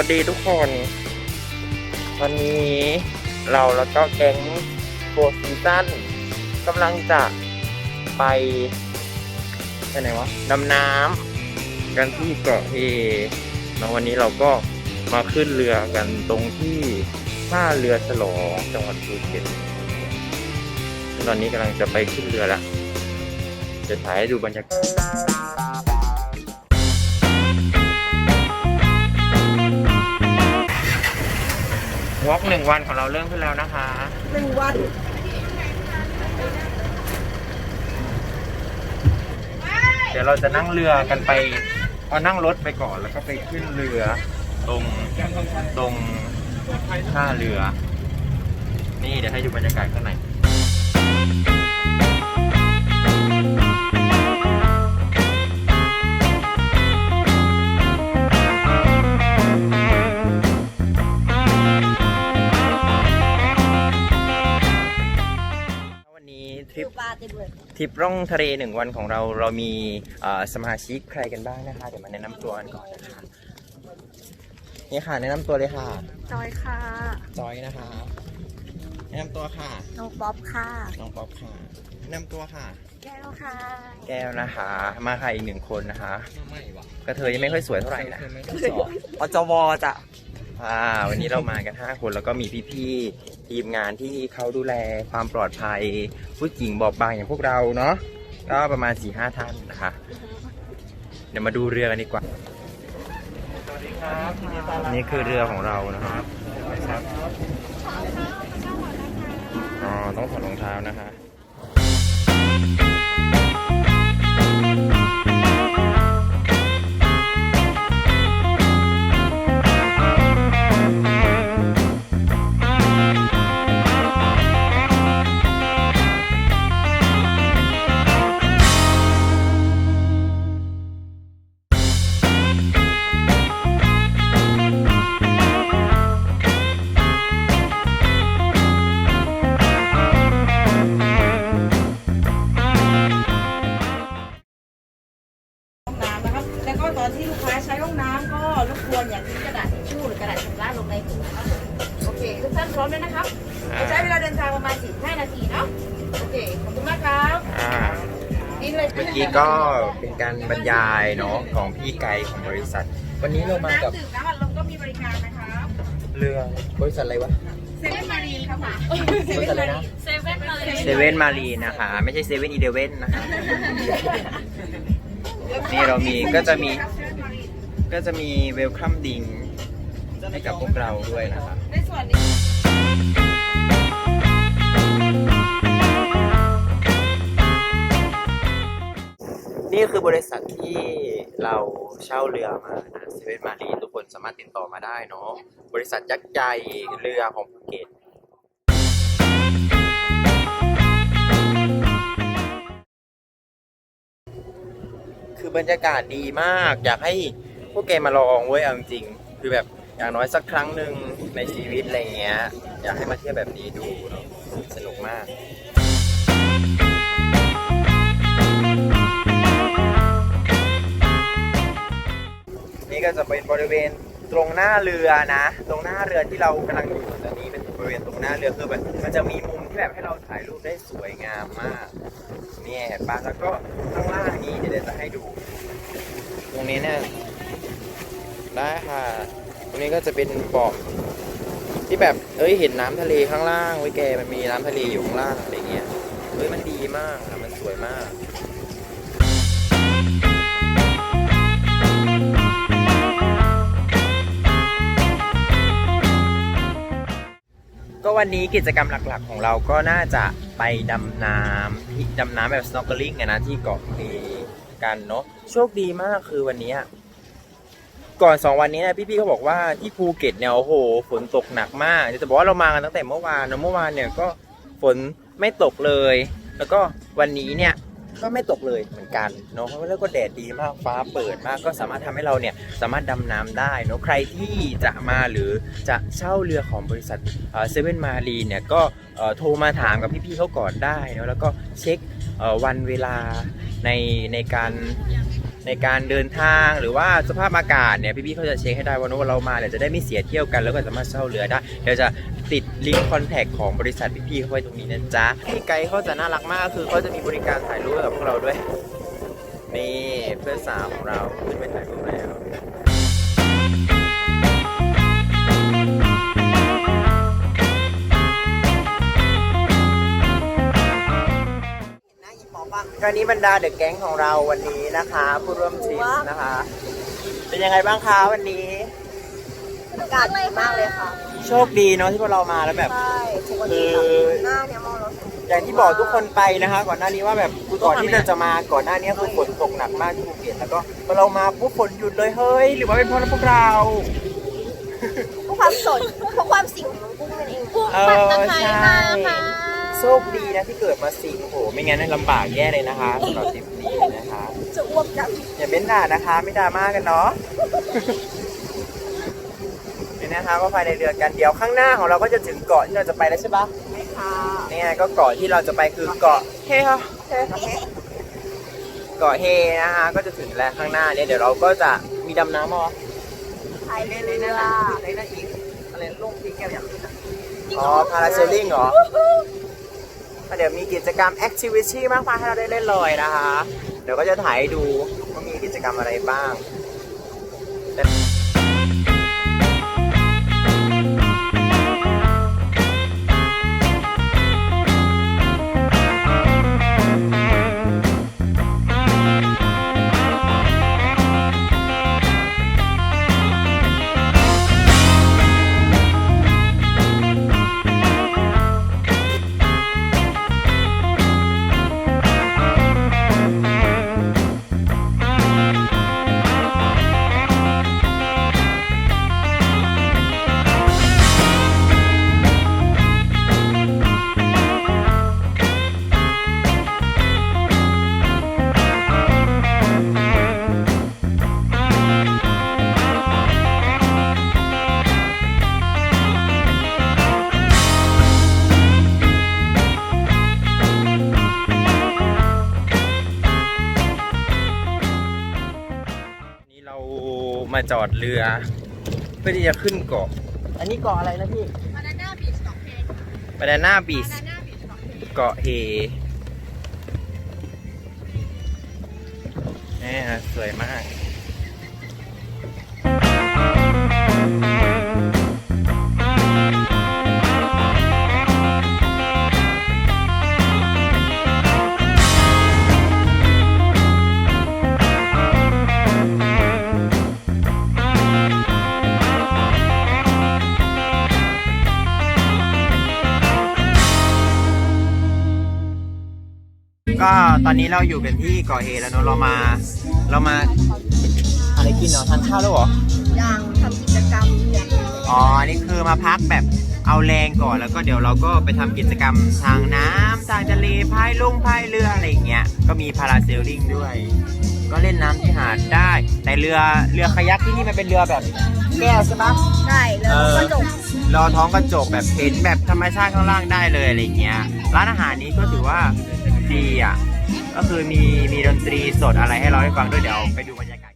วัสดีทุกคน วันนี้เราแล้วก็แก๊งโฟร์ซีซั่นกำลังจะไปไปไหนวะดำน้ำกันที่เกาะเฮแล้ววันนี้เราก็มาขึ้นเรือกันตรงที่ท่าเรือฉลองจังหวัดภูเก็ตตอนนี้กำลังจะไปขึ้นเรือแล้วจะถ่ายให้ดูบรรยากาศ วอล์กหนึ่งวันของเราเริ่มขึ้นแล้วนะคะ หนึ่งวันเดี๋ยวเราจะนั่งเรือกันไปเอานั่งรถไปก่อนแล้วก็ไปขึ้นเรือ ตรงตรงท่าเรือ นี่เดี๋ยวให้ดูบรรยากาศข้างในวัน ทริปปลาเต็มเลยทริปร่องทะเลหนึ่งวันของเราเรามีเอ่อสมาชิกใครกันบ้างนะคะ เดี๋ยวมาแนะนำตัวกันก่อนนะคะนี่ค่ะ แนะนำตัวเลยค่ะ จอยค่ะ จอยนะคะ แนะนำตัวค่ะ น้องป๊อปค่ะ น้องป๊อปค่ะ แนะนำตัวค่ะ แก้วค่ะ แก้วนะคะ มาค่ะอีกหนึ่งคนนะคะกระเทยยังไม่ค่อยสวยเท่าไหร่นะอจวจ้ะ อ่าวันนี้เรามากัน 5 คนแล้วก็มีพี่ๆทีมงานที่เขาดูแลความปลอดภัย ผู้หญิงบอบบางอย่างพวกเราเนาะก็ประมาณ4ี่ห้าท่านนะคะ เดี๋ยวมาดูเรือกันดีกว่าสวัสดีครับนี่คือเรือของเรานะครับครับอ๋อต้องถอดรองเท้านะคะ ดินทางประมาณ45นาทีเนาะโอเคขอบคุณมากครับอ่านี่เลยเมื่อกี้ก็เป็นการบรรยายเนาะของพี่ไกด์ของบริษัท วันนี้เรามากับน้ำดื่มน้ำอัดลมก็มีบริการนะครับเรือบริษัทอะไรวะเซเว่นมารีครับค่ะบริษัทอะไรนะเซเว่นมารีเซเว่นมารีนะคะ ไม่ใช่เซเว่นอีเดเว่นนะคะนี่เรามีก็จะมีก็จะมีเวลคัมดิงให้กับพวกเราด้วยนะครับในส่วนนี้ นี่คือบริษัทที่เราเช่าเรือมานะเซเว่นมารีทุกคนสามารถติดต่อมาได้เนาะบริษัทยักษ์ใหญ่เรือของภูเก็ตคือบรรยากาศดีมาก อยากให้พวกแกมาลองเว้ยเอาจริงคือแบบอย่างน้อยสักครั้งหนึ่งในชีวิตอะไรเงี้ย อยากให้มาเที่ยวแบบนี้ดูเนอะสนุกมาก นี่ก็จะเป็นบริเวณตรงหน้าเรือนะ ตรงหน้าเรือที่เรากำลังอยู่ตอนนี้เป็นบริเวณตรงหน้าเรือคือแบบมันจะมีมุมที่แบบให้เราถ่ายรูปได้สวยงามมากเนี่ยเห็นปะแล้วก็ข้างล่างนี้เดี๋ยวจะให้ดู ตรงนี้เนี่ยได้ค่ะ ตรงนี้ก็จะเป็นบ่อที่แบบเอ้ยเห็นน้ำทะเลข้างล่างไว้แกมันมีน้ำทะเลอยู่ข้างล่างอะไรเงี้ยเฮ้ยมันดีมากอะมันสวยมาก ก็วันนี้กิจกรรมหลักๆ ของเราก็น่าจะไปดำน้ำที่ดำน้ำแบบ snorkeling นะที่เกาะเพกันเนาะโชคดีมากคือวันนี้ก่อนสองวันนี้นะพี่ๆเขาบอกว่าที่ภูเก็ตเนี่ยโอ้โหฝนตกหนักมากจะบอกว่าเรามากันตั้งแต่เมื่อวานเนะเมื่อวานเนี่ยก็ฝนไม่ตกเลย แล้วก็วันนี้เนี่ย ก็ไม่ตกเลยเหมือนกันเนาะแล้วก็แดดดีมากฟ้าเปิดมากก็สามารถทำให้เราเนี่ยสามารถดำน้ำได้เนาะใครที่จะมาหรือจะเช่าเรือของบริษัทเซเว่นมารีเนี่ยก็โทรมาถามกับพี่ๆเขาก่อนได้เนาะแล้วก็เช็ควันเวลาในในการ ในการเดินทางหรือว่าสภาพอากาศเนี่ยพี่ๆเขาจะเช็คให้ได้ว่าว่าเรามาเนี่ยจะได้ไม่เสียเที่ยวกันแล้วก็สามารถเช่าเรือได้เดี๋ยวจะติดลิงก์คอนแทคของบริษัทพี่ๆเขาไว้ตรงนี้นะจ๊ะพี่ไกด์เขาจะน่ารักมากคือเขาจะมีบริการถ่ายรูปกับพวกเราด้วยนี่เพื่อนสาวของเราขึ้นไปถ่ายรูปแล้ว ก็นี้บรรดาเดอะแก๊งของเราวันนี้นะคะ ผู้ร่วมทริปนะคะ เป็นยังไงบ้างคะวันนี้ อากาศดีมากเลยค่ะโชคดีเนาะที่พวกเรามาแล้วแบบ ใช่ปกติแบบหน้าเนี่ยมองรถอย่างที่บอกทุกคนไปนะคะ ก่อนหน้านี้ว่าแบบก่อนที่เราจะมาก่อนหน้านี้คือฝนตกหนักมากที่ภูเก็ตแล้วก็พอเรามาปุ๊บฝนหยุดเลยเฮ้ย หรือว่าเป็นเพราะพวกเรา เพราะความสดเพราะความสิ่งของน้องกุ้งนั่นเองเออใช่ โชคดีนะที่เกิดมาสิงโอ้โหไม่งั้นลำบากแย่เลยนะคะสำหรับทริปนี้นะคะ จะอ้วกกันอย่าเบ้นด่านะคะ ไม่ด่ามากันเนาะนี่นะคะก็ภายในเรือกันเดียวข้างหน้าของเราก็จะถึงเกาะที่เราจะไปแล้วใช่ปะไม่ค่ะนี่ไงก็เกาะที่เราจะไปคือเกาะเฮค่ะเกาะเฮนะคะก็จะถึงแล้วข้างหน้าเนี่ยเดี๋ยวเราก็จะมีดำน้ำมั้งพายเรือในนั้นอีกอะไรลงที่แก้วอย่างนี้อ๋อพาราเซลลิงเหรอก็ เดี๋ยวมีกิจกรรมแอคทิวิตี้มากมายให้เราได้เล่นเลยนะคะ เดี๋ยวก็จะถ่ายให้ดูว่ามีกิจกรรมอะไรบ้าง มาจอดเรือ เพื่อที่จะขึ้นเกาะอันนี้เกาะอะไรนะพี่บานาน่าบีชเกาะเพนบานาน่าบีบานาน่าบีชเกาะเพนเกาะเฮนี่สวยมาก ก็ตอนนี้เราอยู่กันที่เกาะเฮแล้วเนอะเรามาเรามาอะไรกินเนาะทานข้าวแล้วเหรอ ยังทำกิจกรรมอย่างอื่นอ๋อนี่คือมาพักแบบเอาแรงก่อนแล้วก็เดี๋ยวเราก็ไปทำกิจกรรมทางน้ำทางทะเลพายลงพายเรืออะไรอย่างเงี้ย ก็มีพาราเซลลิงด้วย ก็เล่นน้ำที่หาดได้ แต่เรือเรือคายักที่นี่มันเป็นเรือแบบแก้วใช่ปะ ใช่แล้วก็จบรอท้องกระจกแบบเห็นแบบธรรมชาติข้างล่างได้เลยอะไรเงี้ย ร้านอาหารนี้ก็ถือว่า ดีอะ ก็คือมีมีดนตรีสดอะไรให้เราได้ฟังด้วยเดี๋ยวไปดูบรรยากาศ